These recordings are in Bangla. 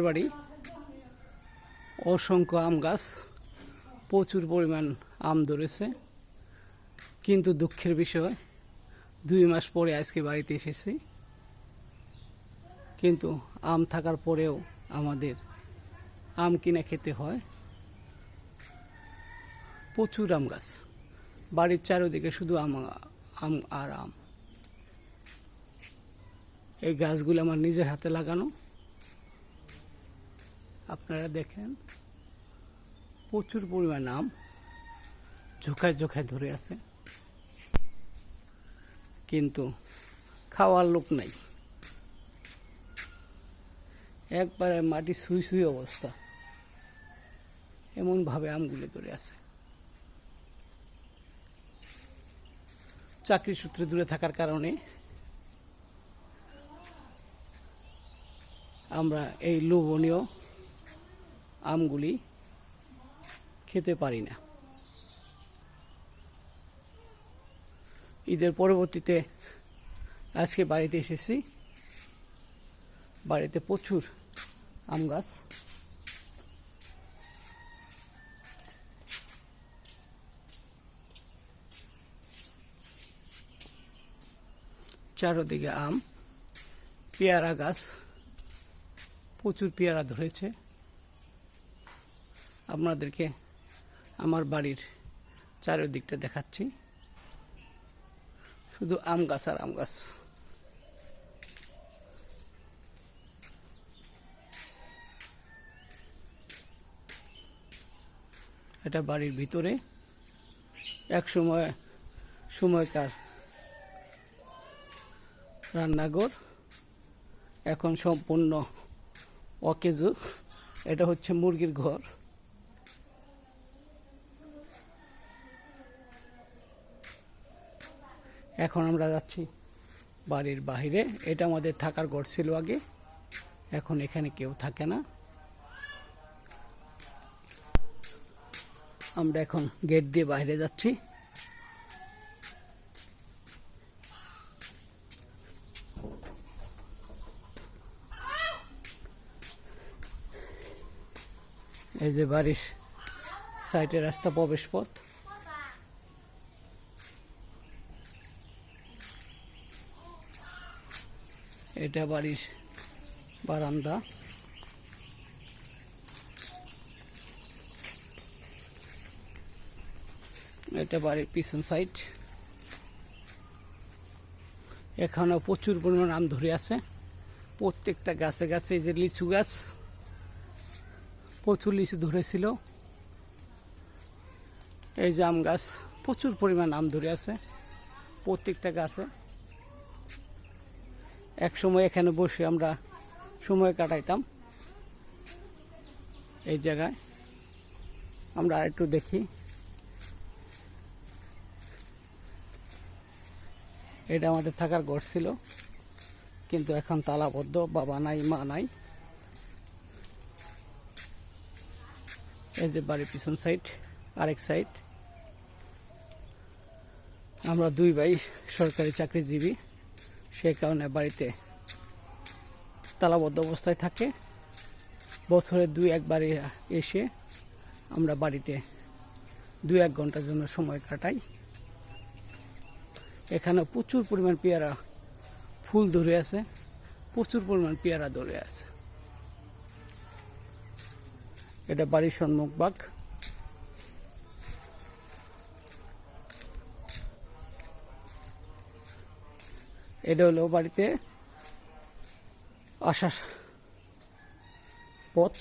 বাড়ি। অসংখ্য আম গাছ, প্রচুর পরিমাণ আম ধরেছে। কিন্তু দুঃখের বিষয়, দুই মাস পরে আজকে বাড়িতে এসেছি। কিন্তু আম থাকার পরেও আমাদের আম কিনে খেতে হয়। প্রচুর আম গাছ, বাড়ির চারিদিকে শুধু আম আম আর আম। এই গাছগুলো আমার নিজের হাতে লাগানো। আপনারা দেখেন, প্রচুর পরিমাণ আম ঝোঁকায় ঝোঁকায় ধরে আছে। কিন্তু খাওয়ার লোক নাই। একবারে মাটি সুই সুই অবস্থা। এমনভাবে আমগুলি ধরে আছে। চাকরি সূত্রে দূরে থাকার কারণে আমরা এই লোভনীয় আমগুলি খেতে পারি না। ঈদের পরবর্তীতে আজকে বাড়িতে এসেছি। বাড়িতে প্রচুর আম গাছ। চারোদিকে আম, পেয়ারা গাছ, প্রচুর পেয়ারা ধরেছে। আপনাদেরকে আমার বাড়ির চারিদিকটা দেখাচ্ছি। শুধু আম গাছ আর আম গাছ। এটা বাড়ির ভিতরে এক সময় সময়কার রান্নাঘর, এখন সম্পূর্ণ অকেজু। এটা হচ্ছে মুরগির ঘর। এখন আমরা যাচ্ছি বাড়ির বাইরে এটা আমাদের থাকার ঘর ছিল আগে। এখন এখানে কেউ থাকে না। আমরা এখন গেট দিয়ে বাইরে যাচ্ছি। এই যে বাড়ির সাইডে রাস্তা প্রবেশ পথ এটা বাড়ির বারান্দা। এটা বাড়ির পিছন সাইড। এখানেও প্রচুর পরিমাণ আম ধরে আছে। প্রত্যেকটা গাছে গাছে যে লিচু গাছ, প্রচুর লিচু ধরেছিল। এই যে আম গাছ, প্রচুর পরিমাণ আম ধরে আছে প্রত্যেকটা গাছে। এক সময় এখানে বসে আমরা সময় কাটাইতাম। এই জায়গায়। আমরা একটু দেখি। এটা আমাদের থাকার ঘর ছিল। কিন্তু এখন তালাবদ্ধ, বাবা নাই, মা নাই। এই যে বাড়ির পিছন সাইড, আরেক সাইড। আমরা দুই ভাই সরকারি চাকরিজীবী। সে কারণে বাড়িতে তালাবদ্ধ অবস্থায় থাকে। বছরে দুই একবারে এসে আমরা বাড়িতে দুই এক ঘণ্টার জন্য সময় কাটাই। এখানে প্রচুর পরিমাণ পেয়ারা ফুল ধরে আছে, প্রচুর পরিমাণ পেয়ারা ধরে আছে। এটা বাড়ির সম্মুখ বাগ এটা হলো বাড়িতে আসার পথ।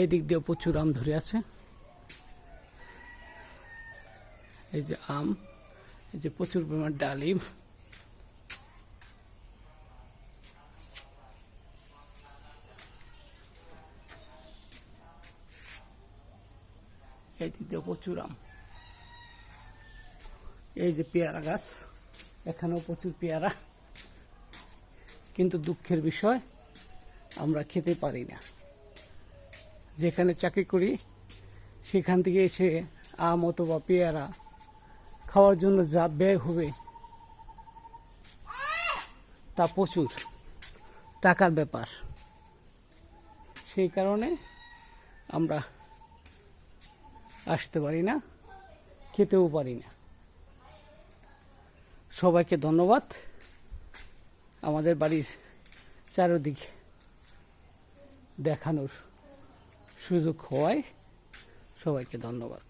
এই দিক দিয়ে প্রচুর আম ধরে আছে। এই যে আম, এই যে প্রচুর পরিমাণ ডালিম। এই দিক দিয়ে প্রচুর আম। এই যে পেয়ারা গাছ। এখানেও প্রচুর পেয়ারা। কিন্তু দুঃখের বিষয়, আমরা খেতে পারি না। যেখানে চাকরি করি, সেখান থেকে এসে আম অথবা পেয়ারা খাওয়ার জন্য যা ব্যয় হবে, তা প্রচুর। টাকার ব্যাপার। সেই কারণে আমরা আসতে পারি না, খেতেও পারি না। সবাইকে ধন্যবাদ। আমাদের বাড়ির চারোদিক দেখানোর সুযোগ হওয়ায় সবাইকে ধন্যবাদ।